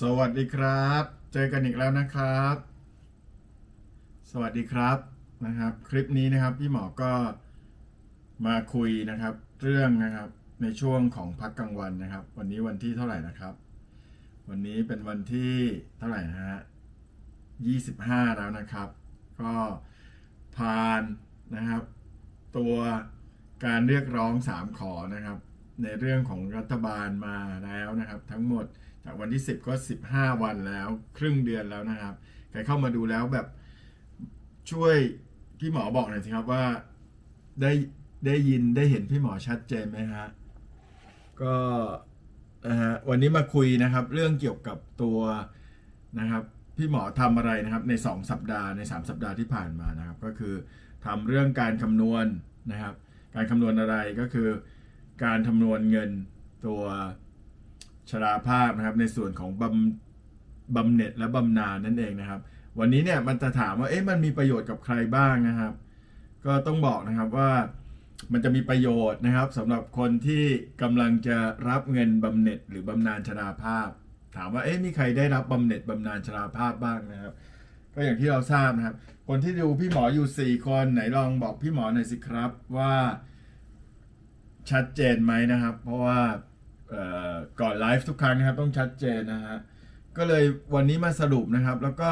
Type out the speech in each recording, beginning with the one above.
สวัสดีครับ เจอกันอีกแล้วนะครับ สวัสดีครับนะครับ คลิปนี้นะครับพี่หมอก็มาคุยนะครับ เรื่องนะครับในช่วงของพักกลางวันนะครับ วันนี้วันที่เท่าไหร่นะครับ วันนี้เป็นวันที่เท่าไหร่นะฮะ25แล้วนะครับ ก็ผ่านนะครับ ตัวการเรียกร้อง3ขอนะครับ ในเรื่องของรัฐบาลมาแล้วนะครับ ทั้งหมด จากวันที่ 10 ก็ 15 วันแล้วครึ่งเดือนแล้วนะครับใครเข้ามาดูแล้วแบบช่วยพี่หมอบอกหน่อยสิครับว่าได้ได้ยินได้เห็นพี่หมอชัดเจนไหมฮะก็นะฮะวันนี้มาคุยนะครับ เรื่องเกี่ยวกับตัวนะครับ พี่หมอทำอะไรนะครับใน 2 สัปดาห์ใน 3 สัปดาห์ที่ผ่านมานะครับ ก็คือทำเรื่องการคำนวณนะครับ การคำนวณอะไรก็คือ การคำนวณเงินตัว ชราภาพนะครับ ในส่วนของบำบำเหน็จและบำนาญนั่นเองนะครับ วันนี้เนี่ยมันจะถามว่าเอ๊ะมันมีประโยชน์กับใครบ้างนะครับ ก็ต้องบอกนะครับว่ามันจะมีประโยชน์นะครับสำหรับคนที่กำลังจะรับเงินบำเหน็จหรือบำนาญชราภาพ ถามว่าเอ๊ะมีใครได้รับบำเหน็จบำนาญชราภาพบ้างนะครับ ก็อย่างที่เราทราบนะครับ คนที่ดูพี่หมออยู่ 4 คนไหนลองบอกพี่หมอหน่อยสิครับว่าชัดเจนไหมนะครับ เพราะว่า ก่อนไลฟ์ทุกครั้งนะครับต้องชัดเจนนะฮะก็เลยวันนี้มาสรุปนะครับ แล้วก็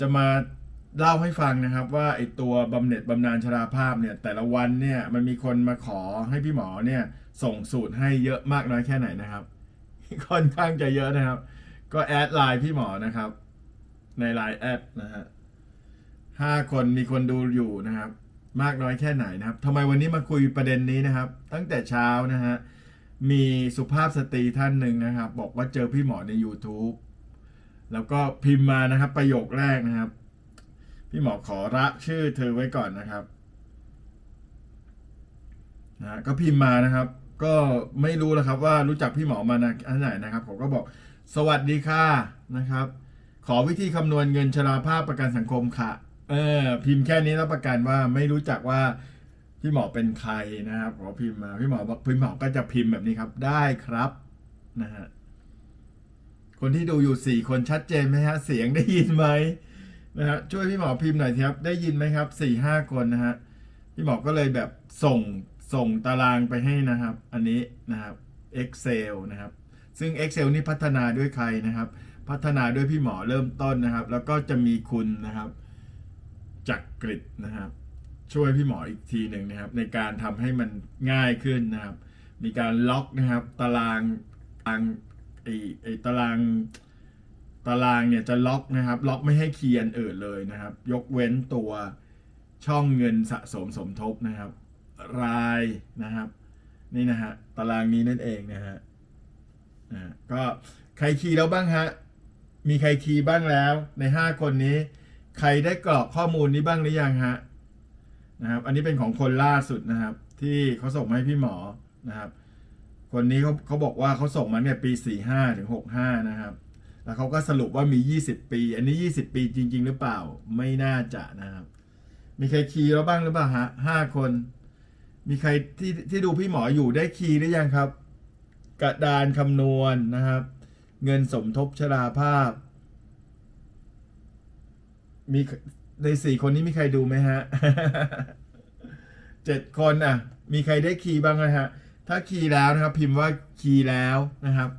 จะมาเล่าให้ฟังนะครับ ว่าไอตัวบำเหน็จบำนาญชราภาพเนี่ยแต่ละวันเนี่ยมันมีคนมาขอให้พี่หมอเนี่ยส่งสูตรให้เยอะมากน้อยแค่ไหนนะครับค่อนข้างจะเยอะนะครับ ก็แอดไลน์พี่หมอนะครับ ในไลน์แอดนะฮะห้าคนมีคนดูอยู่นะครับ มากน้อยแค่ไหนนะครับทำไมวันนี้มาคุยประเด็นนี้นะครับ ตั้งแต่เช้านะฮะ มีสุภาพสตรีท่านหนึ่งนะครับ บอกว่าเจอพี่หมอใน YouTube แล้วก็พิมพ์มานะครับ ประโยคแรกนะครับ พี่หมอขอระชื่อเธอไว้ก่อนนะครับนะก็พิมพ์มานะครับ ก็ไม่รู้แล้วครับว่ารู้จักพี่หมอมานะอันไหนนะครับผมก็บอกสวัสดีค่ะนะครับ ขอวิธีคำนวณเงินชราภาพประกันสังคมค่ะ เออพิมพ์แค่นี้รับประกันว่าไม่รู้จักว่า พี่หมอเป็นใครนะครับขอพิมพ์มาพี่หมอบอกพี่หมอก็จะพิมพ์แบบนี้ครับ ได้ครับนะฮะคนที่ดูอยู่สี่คนชัดเจนไหมฮะเสียงได้ยินไหมนะฮะช่วยพี่หมอพิมพ์หน่อยครับ ได้ยินไหมครับสี่ห้าคนนะฮะพี่หมอก็เลยแบบส่งส่งตารางไปให้นะครับ อันนี้นะครับ Excel นะครับ ซึ่ง Excel นี่พัฒนาด้วยใครนะครับ พัฒนาด้วยพี่หมอเริ่มต้นนะครับ แล้วก็จะมีคุณนะครับจักกริดนะครับ ช่วยพี่หมออีกทีหนึ่งนะครับ ในการทำให้มันง่ายขึ้นนะครับ มีการล็อกนะครับ ตารางตารางไอไอตารางตารางเนี่ยจะล็อกนะครับ ล็อกไม่ให้เคีย์อันอื่นเลยนะครับ ยกเว้นตัวช่องเงินสะสมสมทบนะครับ รายนะครับ นี่นะฮะตารางนี้นั่นเองนะฮะอ่าก็ใครคีย์แล้วบ้างฮะมีใครคีย์บ้างแล้วใน 5 คนนี้ ใครได้กรอกข้อมูลนี้บ้างหรือยังฮะ นะครับ อันนี้เป็นของคนล่าสุดนะครับ ที่เขาส่งมาให้พี่หมอนะครับ คนนี้เขาเขาบอกว่าเขาส่งมาเนี่ยปี45ถึง65นะครับ แล้วเขาก็สรุปว่ามี20ปี อันนี้20ปีจริง ๆ หรือเปล่า ไม่น่าจะนะครับ มีใครคีย์แล้วบ้างหรือเปล่าฮะห้าคน มีใครที่ที่ดูพี่หมออยู่ได้คีย์หรือยังครับ กระดานคำนวณนะครับ เงินสมทบชราภาพ มี ในสี่คนนี้มีใครดูไหมฮะเจ็ดคนอะ มีใครได้คีย์บ้างไหมฮะ ถ้าคีย์แล้วนะครับ พิมพ์ว่าคีย์แล้วนะครับ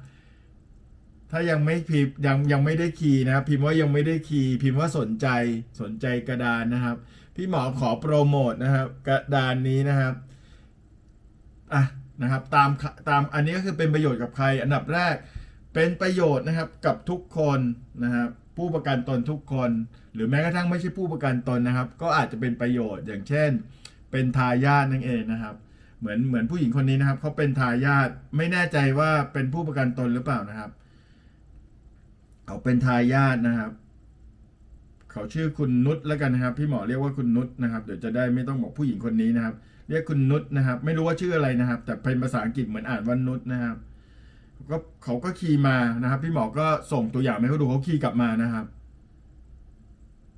ถ้ายังไม่พิมพ์ยังยังไม่ได้คีย์นะครับ พิมพ์ว่ายังไม่ได้คีย์พิมพ์ว่าสนใจสนใจกระดานนะครับ พี่หมอขอโปรโมทนะครับ กระดานนี้นะครับอะนะครับ ตามตามอันนี้ก็คือเป็นประโยชน์กับใคร อันดับแรกเป็นประโยชน์นะครับกับทุกคนนะครับ ผู้ประกันตนทุกคน หรือแม้กระทั่งไม่ใช่ผู้ประกันตนนะครับ ก็อาจจะเป็นประโยชน์อย่างเช่น เป็นทายาทนั่นเองนะครับ เหมือนเหมือนผู้หญิงคนนี้นะครับเขาเป็นทายาทไม่แน่ใจว่าเป็นผู้ประกันตนหรือเปล่านะครับเขาเป็นทายาทนะครับ เขาชื่อคุณนุชแล้วกันนะครับ พี่หมอเรียกว่าคุณนุชนะครับ เดี๋ยวจะได้ไม่ต้องบอกผู้หญิงคนนี้นะครับ เรียกคุณนุชนะครับ ไม่รู้ว่าชื่ออะไรนะครับ แต่เป็นภาษาอังกฤษเหมือนอ่านว่านุชนะครับ ก็เขาก็คีย์มานะครับ พี่หมอก็ส่งตัวอย่างให้เขาดูเขาคีย์กลับมานะครับ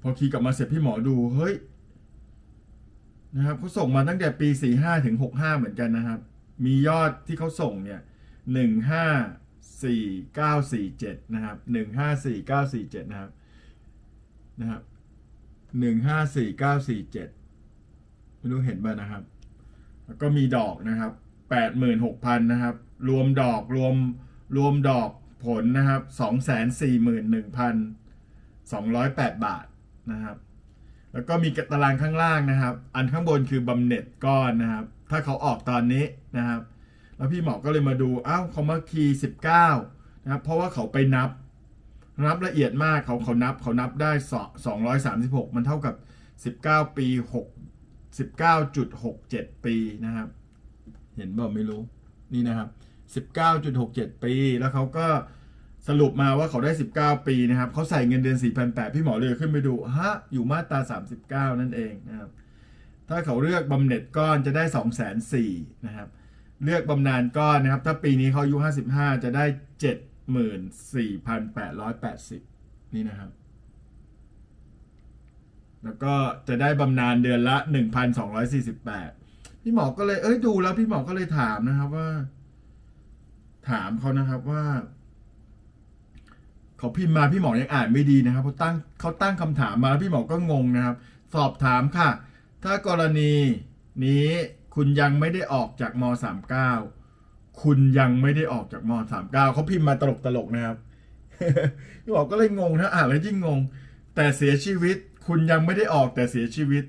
พอคีย์กลับมาเสร็จพี่หมอดูเฮ้ยนะครับเขาส่งมาตั้งแต่ปีสี่ห้าถึงหกห้าเหมือนกันนะครับ มียอดที่เขาส่งเนี่ยหนึ่งห้าสี่เก้าสี่เจ็ดนะครับหนึ่งห้าสี่เก้าสี่เจ็ดนะครับนะครับหนึ่งห้าสี่เก้าสี่เจ็ดไม่รู้เห็นบ้างนะครับ แล้วก็มีดอกนะครับแปดหมื่นหกพันนะครับ รวมดอกรวมรวมดอกผลนะครับสองแสนสี่หมื่นหนึ่งพันสองร้อยแปดบาทนะครับ แล้วก็มีตารางข้างล่างนะครับ อันข้างบนคือบำเหน็จก้อนนะครับ ถ้าเขาออกตอนนี้นะครับ แล้วพี่หมอก็เลยมาดูอ้าวเขามาคีย์สิบเก้านะครับ เพราะว่าเขาไปนับ นับละเอียดมากเขาเขานับเขานับได้สองร้อยสามสิบหกมันเท่ากับสิบเก้าปีหกสิบเก้าจุดหกเจ็ดปีนะครับ เห็นบ่าไม่รู้ นี่นะครับสิบเก้าจุดหกเจ็ดปี แล้วเขาก็สรุปมาว่าเขาได้สิบเก้าปีนะครับเขาใส่เงินเดือนสี่พันแปดพี่หมอเลยขึ้นไปดูฮะอยู่มาตราสามสิบเก้านั่นเองนะครับ ถ้าเขาเลือกบำเหน็จก้อนจะได้สองแสนนะครับ เลือกบำนาญก้อนนะครับ ถ้าปีนี้เขาอายุ 55 จะได้ 74,880 นี่นะครับ แล้วก็จะได้บำนาญเดือนละ 1,248 พี่หมอก็เลยเอ้ยดูแล้วพี่หมอก็เลยถามนะครับว่า ถามเขานะครับว่าเขาพิมพ์มาพี่หมอยังอ่านไม่ดีนะครับเขาตั้งเขาตั้งคำถามมาแล้วพี่หมอก็งงนะครับ สอบถามค่ะ ถ้ากรณีนี้คุณยังไม่ได้ออกจากม 39 คุณยังไม่ได้ออกจากม 39 เขาพิมพ์มาตลกตลกๆนะครับพี่หมอก็เลยงงนะอ่านแล้วยิ่งงง แต่เสียชีวิต คุณยังไม่ได้ออกแต่เสียชีวิต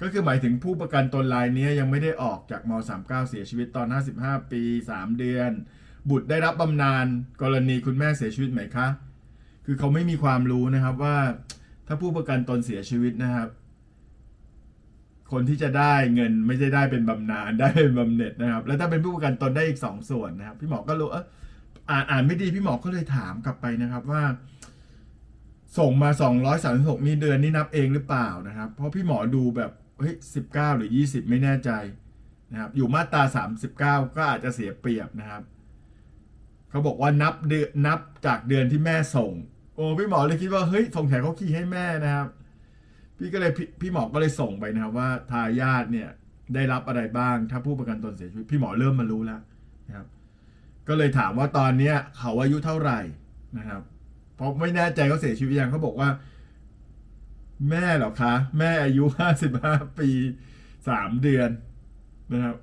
ก็คือหมายถึงผู้ประกันตนรายนี้ยังไม่ได้ออกจากม 39 เสียชีวิตตอน 55 ปี 3 เดือน บุตรได้รับบำนาญกรณีคุณแม่เสียชีวิตไหมคะ คือเขาไม่มีความรู้นะครับว่าถ้าผู้ประกันตนเสียชีวิตนะครับ คนที่จะได้เงินไม่ใช่ได้เป็นบำนาญได้เป็นบำเหน็จนะครับ แล้วถ้าเป็นผู้ประกันตนได้อีกสองส่วนนะครับ พี่หมอก็รู้เอออ่านอ่านไม่ดีพี่หมอก็เลยถามกลับไปนะครับว่าส่งมา 236 นี่เดือนนี่นับเองหรือเปล่านะครับ เพราะพี่หมอดูแบบ เฮ้ย19หรือ20ไม่แน่ใจนะครับอยู่มาตรา39ก็อาจจะเสียเปรียบนะครับเขาบอกว่านับเดือนนับจากเดือนที่แม่ส่ง โอ้พี่หมอเลยคิดว่าเฮ้ยสงสัยเขาขี้ให้แม่นะครับ พี่ก็เลยพพี่หมอก็เลยส่งไปนะครับว่าทายาทเนี่ยได้รับอะไรบ้าง ถ้าผู้ประกันตนเสียชีวิตพี่หมอเริ่มมารู้แล้วนะครับก็เลยถามว่าตอนเนี้ยเขาอายุเท่าไหร่นะครับเพราะไม่แน่ใจเขาเสียชีวิตยังเขาบอกว่า แม่เหรอคะ แม่อายุห้าสิบห้าปีสามเดือนนะครับ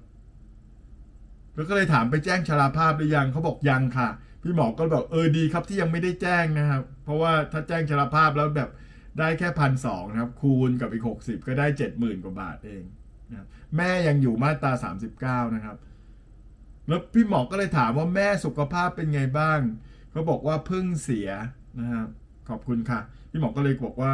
แล้วก็เลยถามไปแจ้งชราภาพหรือยังเขาบอกยังค่ะ พี่หมอก็บอกเออดีครับที่ยังไม่ได้แจ้งนะครับ เพราะว่าถ้าแจ้งชราภาพแล้วแบบได้แค่พันสองนะครับ คูณกับอีกหกสิบก็ได้เจ็ดหมื่นกว่าบาทเองนะครับแม่ยังอยู่มาตราสามสิบเก้านะครับ แล้วพี่หมอก็เลยถามว่าแม่สุขภาพเป็นไงบ้างเขาบอกว่าเพิ่งเสียนะครับขอบคุณค่ะ พี่หมอก็เลยบอกว่า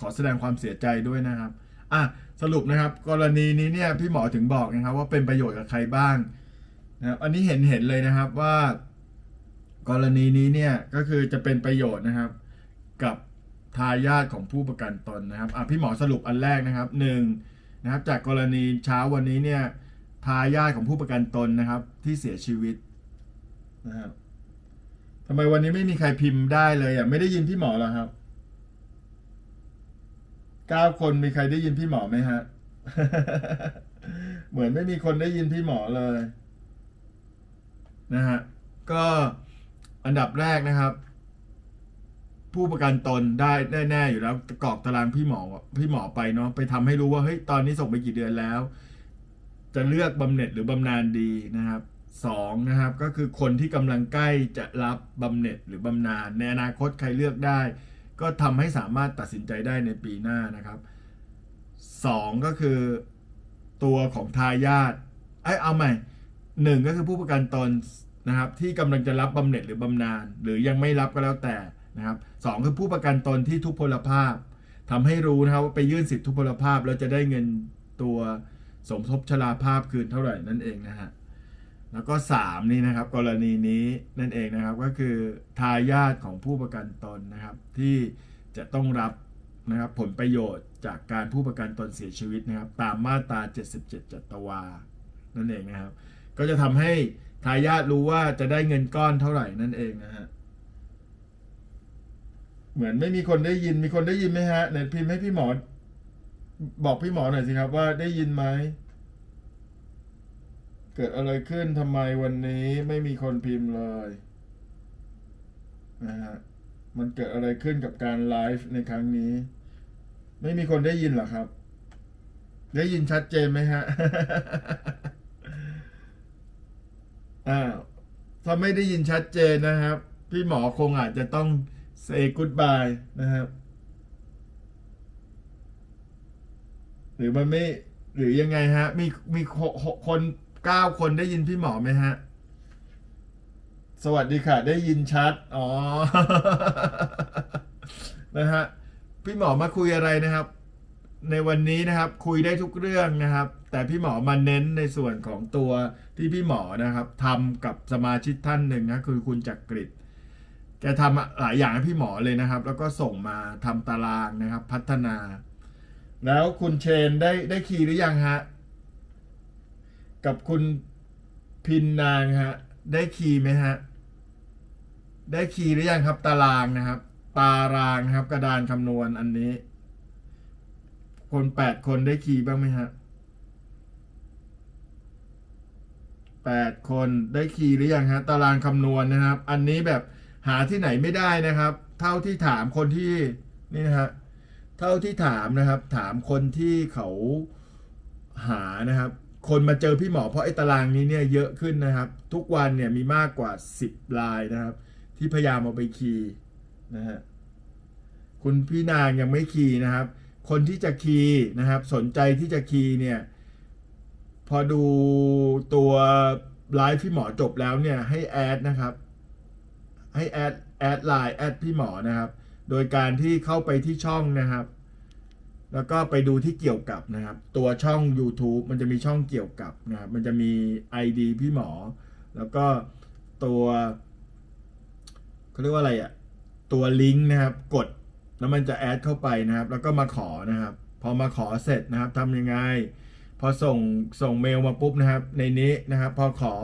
ขอแสดงความเสียใจด้วยนะครับอะสรุปนะครับ กรณีนี้เนี่ยพี่หมอถึงบอกนะครับ ว่าเป็นประโยชน์กับใครบ้างนะครับอันนี้เห็นเห็นเลยนะครับว่า กรณีนี้เนี่ยก็คือจะเป็นประโยชน์นะครับ กับทายาทของผู้ประกันตนนะครับอะพี่หมอสรุปอันแรกนะครับหนึ่งนะครับ จากกรณีเช้าวันนี้เนี่ยทายาทของผู้ประกันตนนะครับ ที่เสียชีวิตนะครับทำไมวันนี้ไม่มีใครพิมพ์ได้เลยอะไม่ได้ยินพี่หมอเหรอครับ เก้าคนมีใครได้ยินพี่หมอไหมฮะ เหมือนไม่มีคนได้ยินพี่หมอเลย นะฮะ ก็อันดับแรกนะครับ ผู้ประกันตนได้แน่ๆอยู่แล้วกรอกตารางพี่หมอพี่หมอไปเนาะไปทำให้รู้ว่าเฮ้ยตอนนี้ส่งไปกี่เดือนแล้ว จะเลือกบำเหน็จหรือบำนาญดีนะครับสองนะครับก็คือคนที่กำลังใกล้จะรับบำเหน็จหรือบำนาญในอนาคตใครเลือกได้ ก็ทำให้สามารถตัดสินใจได้ในปีหน้านะครับสองก็คือตัวของทายาทไอ้ยเอาใหม่หนึ่งก็คือผู้ประกันตนนะครับที่กำลังจะรับบำเหน็จหรือบำนาญหรือยังไม่รับก็แล้วแต่นะครับสองคือผู้ประกันตนที่ทุพพลภาพทำให้รู้นะครับว่าไปยื่นสิทธิทุพพลภาพแล้วจะได้เงินตัวสมทบชราภาพคืนเท่าไหร่นั่นเองนะฮะ แล้วก็ 3 นี่นะครับ กรณีนี้นั่นเองนะครับก็คือทายาทของผู้ประกันตนนะครับ ที่จะต้องรับนะครับผลประโยชน์จากการผู้ประกันตนเสียชีวิตนะครับ ตามมาตรา 77 จัตวา นั่นเองนะครับ ก็จะทำให้ทายาทรู้ว่าจะได้เงินก้อนเท่าไหร่นั่นเองนะฮะเหมือนไม่มีคนได้ยินมีคนได้ยินไหมฮะเน็ตพิมพ์ให้พี่หมอ บอกพี่หมอหน่อยสิครับว่าได้ยินไหม เกิดอะไรขึ้นทำไมวันนี้ไม่มีคนพิมพ์เลยนะฮะมันเกิดอะไรขึ้นกับการไลฟ์ในครั้งนี้ ไม่มีคนได้ยินเหรอครับ ได้ยินชัดเจนไหมฮะอ้าวถ้าไม่ได้ยินชัดเจนนะครับ พี่หมอคงอาจจะต้อง say goodbye นะครับ หรือมันไม่ หรือยังไงฮะ มีมีคน ก้าคนได้ยินพี่หมอไหมฮะ สวัสดีค่ะ ได้ยินชัด อ๋อ นะฮะ พี่หมอมาคุยอะไรนะครับ ในวันนี้นะครับ คุยได้ทุกเรื่องนะครับ แต่พี่หมอมาเน้นในส่วนของตัวที่พี่หมอนะครับทำกับสมาชิกท่านหนึ่งนะคือคุณจักกริดแกทำหลายอย่างให้พี่หมอเลยนะครับ แล้วก็ส่งมาทำตารางนะครับ พัฒนา แล้วคุณเชนได้ได้คีย์หรือยังฮะ กับคุณพินนางฮะ ได้คีย์ไหมฮะ ได้คีย์หรือยังครับ ตารางนะครับ ตารางครับ กระดานคำนวณอันนี้ คนแปดคนได้คีย์บ้างไหมฮะแปดคนได้คีย์หรือยังฮะตารางคำนวณนะครับ อันนี้แบบหาที่ไหนไม่ได้นะครับ เท่าที่ถามคนที่นี่นะฮะเท่าที่ถามนะครับ ถามคนที่เขาหานะครับ คนมาเจอพี่หมอเพราะไอ้ตารางนี้เนี่ยเยอะขึ้นนะครับ ทุกวันเนี่ยมีมากกว่า 10 ลายนะครับ ที่พยายามเอาไปคีย์นะฮะคุณพี่นางยังไม่คีย์นะครับ คนที่จะคีย์นะครับ สนใจที่จะคีย์เนี่ยพอดูตัวไลฟ์พี่หมอจบแล้วเนี่ยให้แอดนะครับ ให้แอดแอดไลน์แอดพี่หมอนะครับ โดยการที่เข้าไปที่ช่องนะครับ แล้วก็ไปดูที่เกี่ยวกับนะครับ ตัวช่อง YouTube มันจะมีช่องเกี่ยวกับนะครับมันจะมี ID พี่หมอ แล้วก็ตัวเขาเรียกว่าอะไรอะ่ะตัวลิงก์นะครับ กดแล้วมันจะแอดเข้าไปนะครับ แล้วก็มาขอนะครับ พอมาขอเสร็จนะครับทำยังไง พอส่งส่งเมลมาปุ๊บนะครับ ในนี้นะครับ พอขอ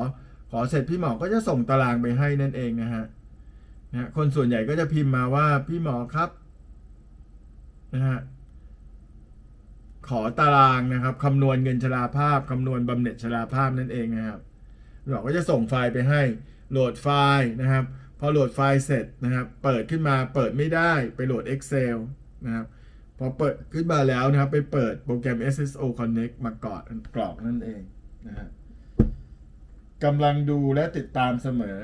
ขอเสร็จพี่หมอก็จะส่งตารางไปให้นั่นเองนะฮะนะฮะคนส่วนใหญ่ก็จะพิมพ์มาว่าพี่หมอครับนะฮะ ขอตารางนะครับคำนวณเงินชราภาพคำนวณบำเหน็จชราภาพนั่นเองนะครับเราก็จะส่งไฟล์ไปให้โหลดไฟล์นะครับพอโหลดไฟล์เสร็จนะครับเปิดขึ้นมาเปิดไม่ได้ไปโหลด Excel นะครับพอเปิดขึ้นมาแล้วนะครับ ไปเปิดโปรแกรม SSO Connect มากรอกกรอกนั่นเองนะฮะกำลังดูและติดตามเสมอ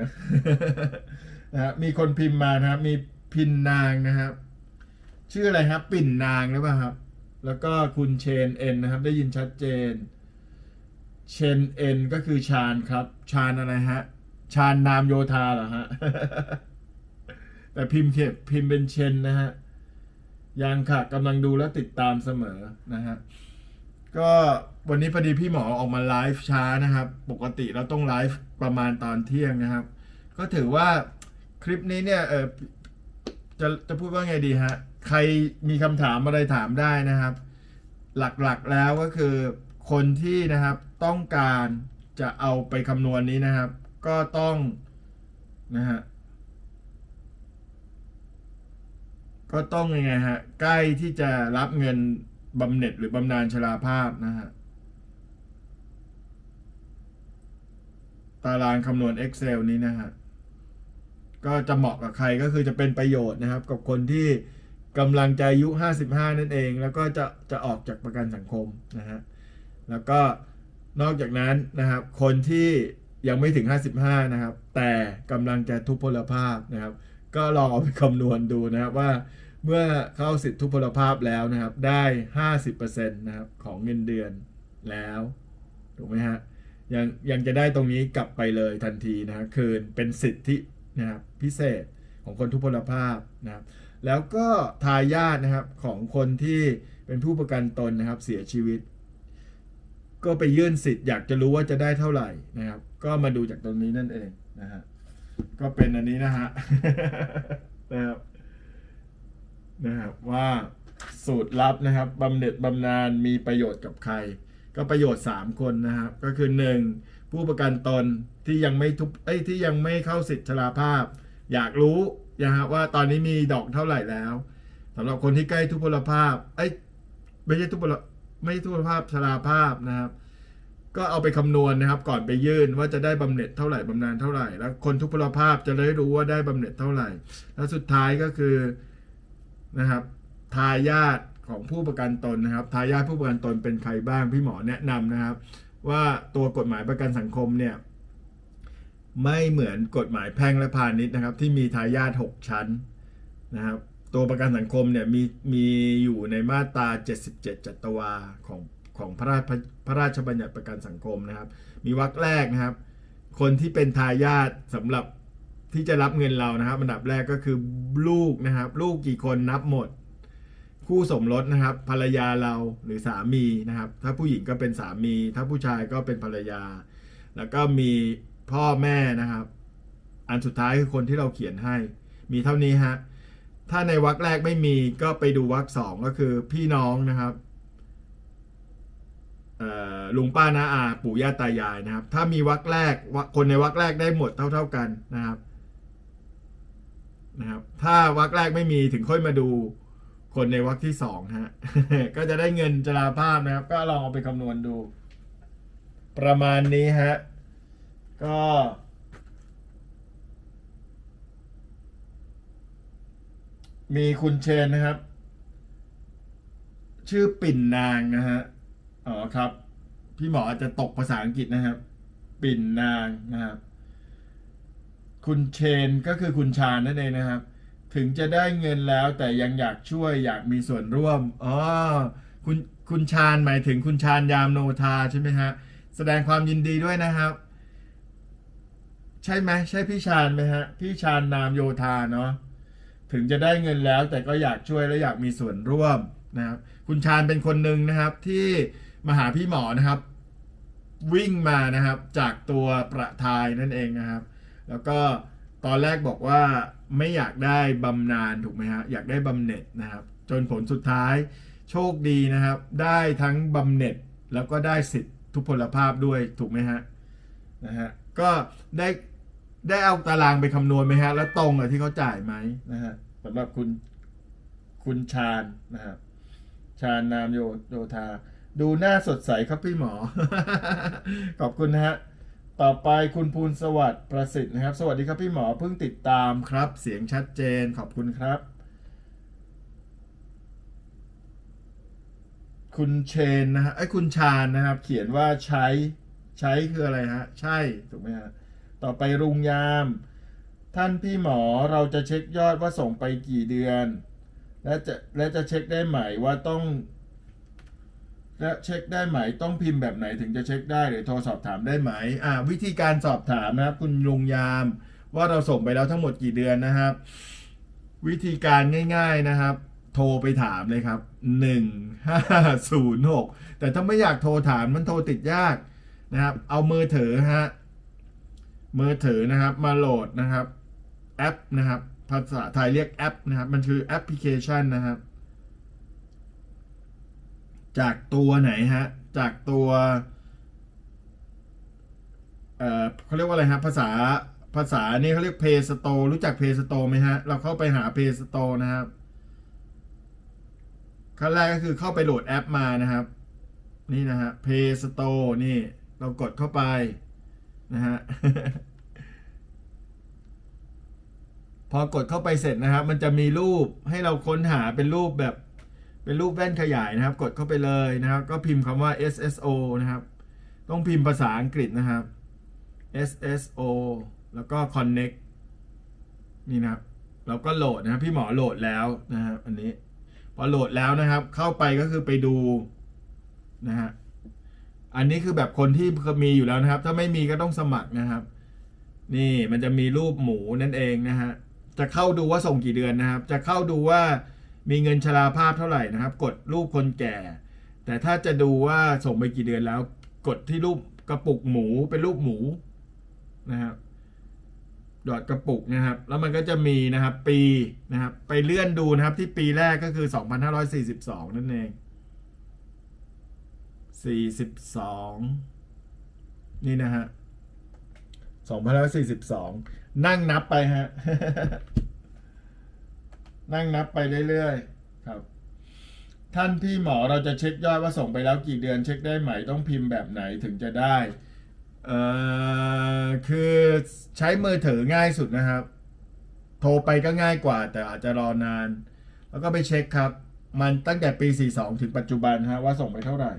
นะครับมีคนพิมพ์มานะครับ มีพินนางนะครับ ชื่ออะไรครับ ปิ่นนางหรือเปล่าครับ แล้วก็คุณเชนเอ็นนะครับ ได้ยินชัดเจน เชนเอ็นก็คือชาญครับ ชาญอะไรฮะ ชาญนามโยธาเหรอฮะ แต่พิมพ์เขบพิมพ์เป็นเชนนะฮะ ยังค่ะกำลังดูและติดตามเสมอนะฮะ ก็วันนี้พอดีพี่หมอออกมาไลฟ์ช้านะครับ ปกติเราต้องไลฟ์ประมาณตอนเที่ยงนะครับ ก็ถือว่าคลิปนี้เนี่ยเออจะจะพูดว่าไงดีฮะ ใครมีคำถามอะไรถามได้นะครับ หลักๆแล้วก็คือ คนที่นะครับต้องการจะเอาไปคำนวณนี้นะครับ ก็ต้องนะฮะก็ต้องยังไงฮะใกล้ที่จะรับเงินบำเหน็จหรือบำนาญชราภาพนะฮะตารางคำนวณ Excel นี้นะฮะก็จะเหมาะกับใครก็คือจะเป็นประโยชน์นะครับ กับคนที่ กำลังจะอายุ 55 นั่นเอง แล้วก็จะจะออกจากประกันสังคมนะฮะแล้วก็นอกจากนั้นนะครับคนที่ยังไม่ถึง 55 นะครับ แต่กำลังจะทุพพลภาพนะครับ ก็ลองเอาไปคำนวณดูนะครับว่าเมื่อเข้าสิทธิทุพพลภาพแล้วนะครับได้ 50%นะครับของเงินเดือนแล้วถูกไหมฮะยังยังจะได้ตรงนี้กลับไปเลยทันทีนะฮะคืนเป็นสิทธินะครับพิเศษของคนทุพพลภาพนะครับ แล้วก็ทายาทนะครับของคนที่เป็นผู้ประกันตนนะครับเสียชีวิต ก็ไปยื่นสิทธิ์อยากจะรู้ว่าจะได้เท่าไหร่นะครับ ก็มาดูจากตรงนี้นั่นเองนะฮะก็เป็นอันนี้นะฮะนะครับนะครับว่าสูตรลับนะครับบำเหน็จบำนาญมีประโยชน์กับใคร ก็ประโยชน์ 3 คนนะครับ ก็คือ 1. ผู้ประกันตนที่ยังไม่ทุบเอ้ยที่ยังไม่เข้าสิทธิชราภาพ อยากรู้ นะครับว่าตอนนี้มีดอกเท่าไหร่แล้วสำหรับคนที่ใกล้ทุพพลภาพเอ้ไม่ใช่ทุพพลไม่ใช่ทุพพลภาพชราภาพนะครับ ก็เอาไปคำนวณนะครับ ก่อนไปยื่นว่าจะได้บำเหน็จเท่าไหร่บำนาญเท่าไหร่ แล้วคนทุพพลภาพจะได้รู้ว่าได้บำเหน็จเท่าไหร่ แล้วสุดท้ายก็คือนะครับทายาทของผู้ประกันตนนะครับ ทายาทผู้ประกันตนเป็นใครบ้างพี่หมอแนะนำนะครับ ว่าตัวกฎหมายประกันสังคมเนี่ย ไม่เหมือนกฎหมายแพ่งและพาณิชย์นะครับ ที่มีทายาท6ชั้นนะครับตัวประกันสังคมเนี่ยมีมีอยู่ในมาตรา 77 จัตวาของของพระราชพระราชบัญญัติประกันสังคมนะครับ มีวรรคแรกนะครับ คนที่เป็นทายาทสำหรับที่จะรับเงินเรานะครับอันดับแรกก็คือลูกนะครับ ลูกกี่คนนับหมด คู่สมรสนะครับ ภรรยาเราหรือสามีนะครับ ถ้าผู้หญิงก็เป็นสามี ถ้าผู้ชายก็เป็นภรรยา แล้วก็มี พ่อแม่นะครับ อันสุดท้ายคือคนที่เราเขียนให้ มีเท่านี้ฮะถ้าในวรรคแรกไม่มีก็ไปดูวรรคสองก็คือพี่น้องนะครับลุงป้าน้าอาปู่ย่าตายายนะครับ ถ้ามีวรรคแรกวรรคนในวรรคแรกได้หมดเท่าๆกันนะครับนะครับถ้าวรรคแรกไม่มีถึงค่อยมาดูคนในวรรคที่สองฮะก็จะได้เงินจราภาพนะครับ ก็ลองเอาไปคำนวณดู ประมาณนี้ฮะ ก็ มีคุณเชนนะครับ ชื่อปิ่นนางนะฮะอ๋อครับ พี่หมออาจจะตกภาษาอังกฤษนะครับ ปิ่นนางนะครับ คุณเชนก็คือคุณชาญนั่นเองนะครับ ถึงจะได้เงินแล้วแต่ยังอยากช่วยอยากมีส่วนร่วมอ๋อคุณคุณชาญหมายถึงคุณชาญยามโนทาใช่ไหมฮะแสดงความยินดีด้วยนะครับ ใช่ไหมใช่พี่ชาญไหมฮะ พี่ชาญนามโยธาเนาะถึงจะได้เงินแล้วแต่ก็อยากช่วยและอยากมีส่วนร่วมนะครับ คุณชาญเป็นคนหนึ่งนะครับที่มาหาพี่หมอนะครับ วิ่งมานะครับจากตัวประทายนั่นเองนะครับ แล้วก็ตอนแรกบอกว่าไม่อยากได้บำนาญถูกไหมฮะอยากได้บำเหน็จนะครับ จนผลสุดท้ายโชคดีนะครับ ได้ทั้งบำเหน็จแล้วก็ได้สิทธิทุพพลภาพด้วยถูกไหมฮะนะฮะก็ได้ ได้เอาตารางไปคำนวณไหมฮะ แล้วตรงกับที่เขาจ่ายไหมนะฮะสำหรับคุณคุณชาญนะครับชาญนามโยโยธา ดูหน้าสดใสครับพี่หมอ ขอบคุณนะฮะต่อไปคุณภูลสวัสดิ์ประสิทธิ์นะครับ สวัสดีครับพี่หมอเพิ่งติดตามครับ เสียงชัดเจนขอบคุณครับ คุณเชนนะฮะไอ้คุณชาญนะครับ เขียนว่าใช้ใช้คืออะไรฮะ ใช่ถูกไหมฮะ ต่อไปรุงยาม ท่านพี่หมอเราจะเช็คยอดว่าส่งไปกี่เดือน และจะและจะเช็คได้ไหมว่าต้องและเช็คได้ไหมต้องพิมพ์แบบไหนถึงจะเช็คได้หรือโทรสอบถามได้ไหมอ่าวิธีการสอบถามนะครับคุณลุงยาม ว่าเราส่งไปแล้วทั้งหมดกี่เดือนนะครับ วิธีการง่าย ๆนะครับ โทรไปถามเลยครับหนึ่งห้าศูนย์หกแต่ถ้าไม่อยากโทรถามมันโทรติดยากนะครับ เอามือถือฮะ มือถือนะครับมาโหลดนะครับแอปนะครับภาษาไทยเรียกแอปนะครับ มันคือแอปพลิเคชันนะครับ จากตัวไหนฮะจากตัวเอ่อเขาเรียกว่าอะไรฮะภาษาภาษานี่เขาเรียก Play Store รู้จัก Play Store ไหมฮะ เราเข้าไปหา Play Store นะครับขั้นแรกก็คือเข้าไปโหลดแอปมานะครับ นี่นะฮะ Play Store นี่เรากดเข้าไป นะฮะพอกดเข้าไปเสร็จนะครับ มันจะมีรูปให้เราค้นหาเป็นรูปแบบ เป็นรูปแว่นขยายนะครับ กดเข้าไปเลยนะครับ ก็พิมพ์คำว่า SSO นะครับ ต้องพิมพ์ภาษาอังกฤษนะครับ SSO แล้วก็ connect นี่นะครับ เราก็โหลดนะครับพี่หมอโหลดแล้วนะครับอันนี้ พอโหลดแล้วนะครับ เข้าไปก็คือไปดูนะฮะ อันนี้คือแบบคนที่มีอยู่แล้วนะครับ ถ้าไม่มีก็ต้องสมัครนะครับ นี่มันจะมีรูปหมูนั่นเองนะฮะจะเข้าดูว่าส่งกี่เดือนนะครับ จะเข้าดูว่ามีเงินชราภาพเท่าไหร่นะครับ กดรูปคนแก่ แต่ถ้าจะดูว่าส่งไปกี่เดือนแล้ว กดที่รูปกระปุกหมูเป็นรูปหมูนะครับดอดกระปุกนะครับ แล้วมันก็จะมีนะครับปีนะครับ ไปเลื่อนดูนะครับที่ปีแรกก็คือ 2542 นั่นเอง 42นี่นะฮะ2542นั่งนับไปฮะ นั่งนับไปเรื่อยๆครับ ท่านพี่หมอเราจะเช็คยอดว่าส่งไปแล้วกี่เดือนเช็คได้ไหมต้องพิมพ์แบบไหนถึงจะได้เอ่อคือใช้มือถือง่ายสุดนะครับ โทรไปก็ง่ายกว่า แต่อาจจะรอนาน แล้วก็ไปเช็คครับ มันตั้งแต่ปี 42 ถึงปัจจุบันฮะว่าส่งไปเท่าไหร่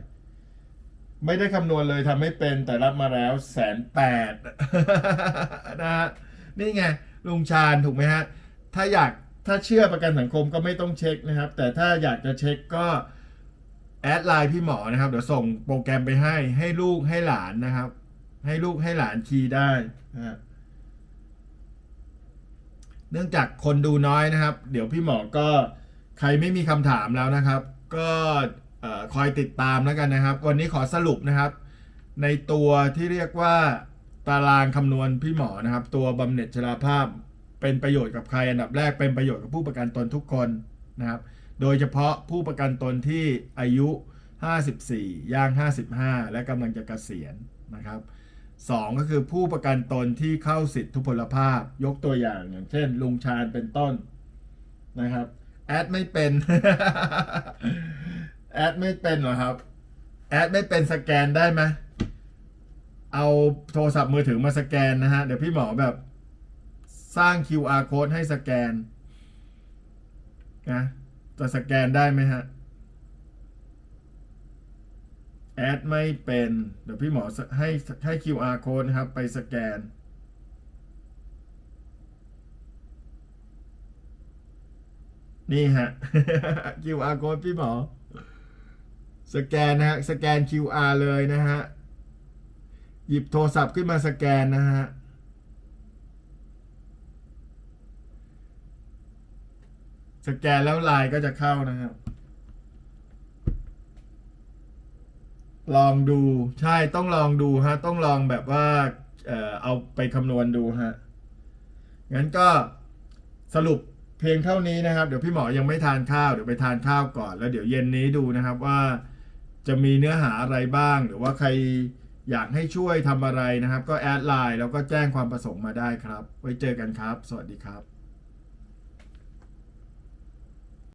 ไม่ได้คำนวณเลยทำไม่เป็นแต่รับมาแล้วแสนแปดนะฮะนี่ไงลุงชาญถูกไหมฮะ ถ้าอยากถ้าเชื่อประกันสังคมก็ไม่ต้องเช็คนะครับ แต่ถ้าอยากจะเช็คก็ แอดไลน์พี่หมอนะครับ เดี๋ยวส่งโปรแกรมไปให้ให้ลูกให้หลานนะครับ ให้ลูกให้หลานคีย์ได้นะเนื่องจากคนดูน้อยนะครับ เดี๋ยวพี่หมอก็ใครไม่มีคำถามแล้วนะครับ ก็ คอยติดตามแล้วกันนะครับ วันนี้ขอสรุปนะครับ ในตัวที่เรียกว่าตารางคำนวณพี่หมอนะครับ ตัวบำเหน็จชราภาพเป็นประโยชน์กับใครอันดับแรกเป็นประโยชน์กับผู้ประกันตนทุกคนนะครับ โดยเฉพาะผู้ประกันตนที่อายุ 54 ย่าง 55 และกำลังจะเกษียณนะครับสองก็คือผู้ประกันตนที่เข้าสิทธิทุพพลภาพยกตัวอย่างอย่างเช่น ลุงชาญเป็นต้นนะครับ แอดไม่เป็น แอดไม่เป็นเหรอครับ แอดไม่เป็นสแกนได้ไหมเอาโทรศัพท์มือถือมาสแกนนะฮะ เดี๋ยวพี่หมอแบบ สร้าง QR code ให้สแกนนะจะสแกนได้ไหมฮะ แอดไม่เป็น เดี๋ยวพี่หมอให้ให้ QR code นะครับ ไปสแกนนี่ฮะ QR code พี่หมอ สแกนนะฮะสแกน QR เลยนะฮะหยิบโทรศัพท์ขึ้นมาสแกนนะฮะสแกนแล้วไลน์ก็จะเข้านะครับ ลองดูใช่ต้องลองดูฮะ ต้องลองแบบว่าเอ่อเอาไปคำนวณดูฮะ งั้นก็สรุปเพียงเท่านี้นะครับ เดี๋ยวพี่หมอยังไม่ทานข้าว เดี๋ยวไปทานข้าวก่อน แล้วเดี๋ยวเย็นนี้ดูนะครับว่า จะมีเนื้อหาอะไรบ้าง หรือว่าใครอยากให้ช่วยทำอะไรนะครับ ก็แอดไลน์แล้วก็แจ้งความประสงค์มาได้ครับ ไว้เจอกันครับ สวัสดีครับ